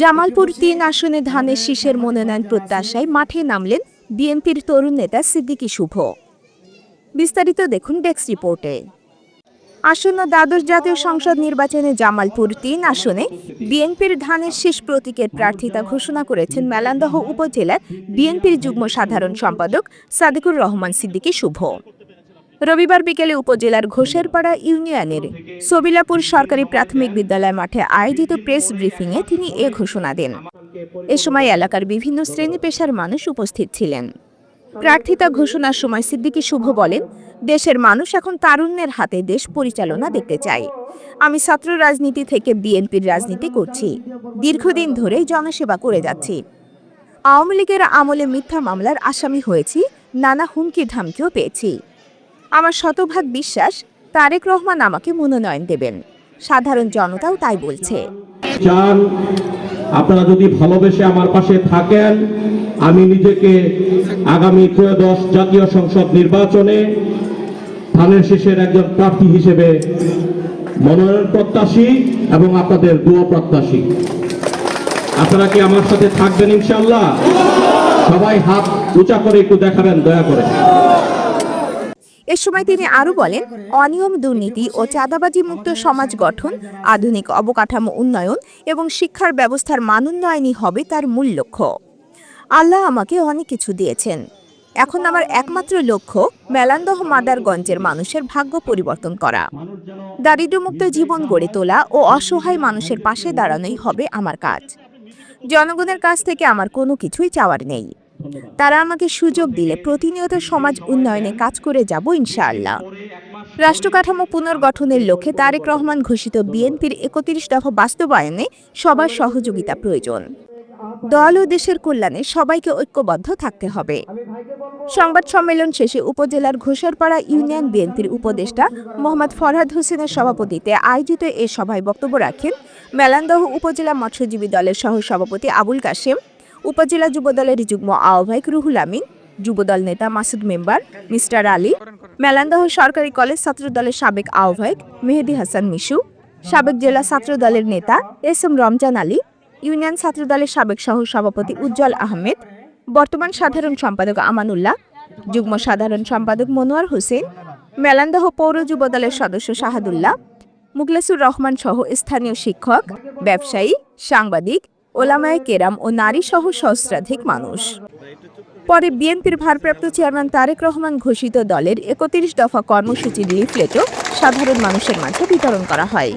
জামালপুর তিন আসনে ধানের শীষের মনোনয়ন প্রত্যাশায় মাঠে নামলেন বিএনপির তরুণ নেতা সিদ্দিকী শুভ। বিস্তারিত দেখুন ডেস্ক রিপোর্টে। আসন্ন দ্বাদশ জাতীয় সংসদ নির্বাচনে জামালপুর তিন আসনে বিএনপির ধানের শীষ প্রতীকের প্রার্থিতা ঘোষণা করেছেন মেলান্দহ উপজেলার বিএনপির যুগ্ম সাধারণ সম্পাদক সাদিকুর রহমান সিদ্দিকী শুভ। রবিবার বিকেলে উপজেলার ঘোষেরপাড়া ইউনিয়নের সবিলাপুর সরকারি প্রাথমিক বিদ্যালয় মাঠে আয়োজিত প্রেস ব্রিফিংয়ে তিনি এ ঘোষণা দেন। এ সময় এলাকার বিভিন্ন শ্রেণি পেশার মানুষ উপস্থিত ছিলেন। প্রার্থিতা ঘোষণার সময় সিদ্দিকী শুভ বলেন, দেশের মানুষ এখন তারুণ্যের হাতে দেশ পরিচালনা দেখতে চায়। আমি ছাত্র রাজনীতি থেকে বিএনপির রাজনীতি করছি। দীর্ঘদিন ধরেই জনসেবা করে যাচ্ছি। আওয়ামী লীগের আমলে মিথ্যা মামলার আসামি হয়েছি, নানা হুমকি ধামকিও পেয়েছি। আমার শতভাগ বিশ্বাস তারেক রহমান আমাকে মনোনয়ন দেবেন। সাধারণ জনতাও তাই বলছে। আপনারা যদি ভালোবেসে আমার পাশে থাকেন, আমি নিজেকে আগামী ত্রয়োদশ জাতীয় সংসদ নির্বাচনে ধানের শেষের একজন প্রার্থী হিসেবে মনোনয়ন প্রত্যাশী এবং আপনাদের দুয়া প্রত্যাশী। আপনারা কি আমার সাথে থাকবেন ইনশাল্লাহ সবাই হাত উঁচা করে একটু দেখাবেন, দয়া করে। এ সময় তিনি আরও বলেন, অনিয়ম, দুর্নীতি ও চাঁদাবাজি মুক্ত সমাজ গঠন, আধুনিক অবকাঠামো উন্নয়ন এবং শিক্ষার ব্যবস্থার মানোন্নয়নই হবে তার মূল লক্ষ্য। আল্লাহ আমাকে অনেক কিছু দিয়েছেন। এখন আমার একমাত্র লক্ষ্য মেলান্দহ মাদারগঞ্জের মানুষের ভাগ্য পরিবর্তন করা। দারিদ্র্যমুক্ত জীবন গড়ে তোলা ও অসহায় মানুষের পাশে দাঁড়ানোই হবে আমার কাজ। জনগণের কাছ থেকে আমার কোনো কিছুই চাওয়ার নেই। তারা আমাকে সুযোগ দিলে প্রতিনিয়ত সমাজ উন্নয়নে কাজ করে যাব ইনশাআল্লাহ। রাষ্ট্র কাঠামো পুনর্গঠনের লক্ষ্যে তারেক রহমান ঘোষিত বিএনপির একত্রিশ দফা বাস্তবায়নে সবার সহযোগিতা প্রয়োজন। দল ও দেশের কল্যাণে সবাইকে ঐক্যবদ্ধ থাকতে হবে। সংবাদ সম্মেলন শেষে উপজেলার ঘোষরপাড়া ইউনিয়ন বিএনপির উপদেষ্টা মোহাম্মদ ফরহাদ হোসেনের সভাপতিতে আয়োজিত এ সভায় বক্তব্য রাখেন মেলান্দহ উপজেলা মৎস্যজীবী দলের সহ সভাপতি আবুল কাশেম উপজেলা যুবদলের যুগ্ম আহ্বায়ক রুহুল আমিন, যুবদল নেতা মাসুদ মেম্বার মিস্টার আলী, মেলান্দহ সরকারি কলেজ ছাত্র দলের সাবেক আহ্বায়ক মেহেদি হাসান মিশু, সাবেক জেলা ছাত্র দলের নেতা S M Ramzan Ali, union ছাত্র দলের সাবেক সহ সভাপতি উজ্জ্বল আহমেদ, বর্তমান সাধারণ সম্পাদক আমানুল্লাহ, যুগ্ম সাধারণ সম্পাদক মনোয়ার হোসেন, মেলান্দহ পৌর যুব দলের সদস্য শাহাদুল্লাহ, মুখলেসুর রহমান সহ স্থানীয় শিক্ষক, ব্যবসায়ী, সাংবাদিক ওলামায় কেরাম ও নারী সহ সহস্রাধিক মানুষ। পরে বিএনপির ভারপ্রাপ্ত চেয়ারম্যান তারেক রহমান ঘোষিত দলের একত্রিশ দফা কর্মসূচির লিফলেটও সাধারণ মানুষের মাঝে বিতরণ করা হয়।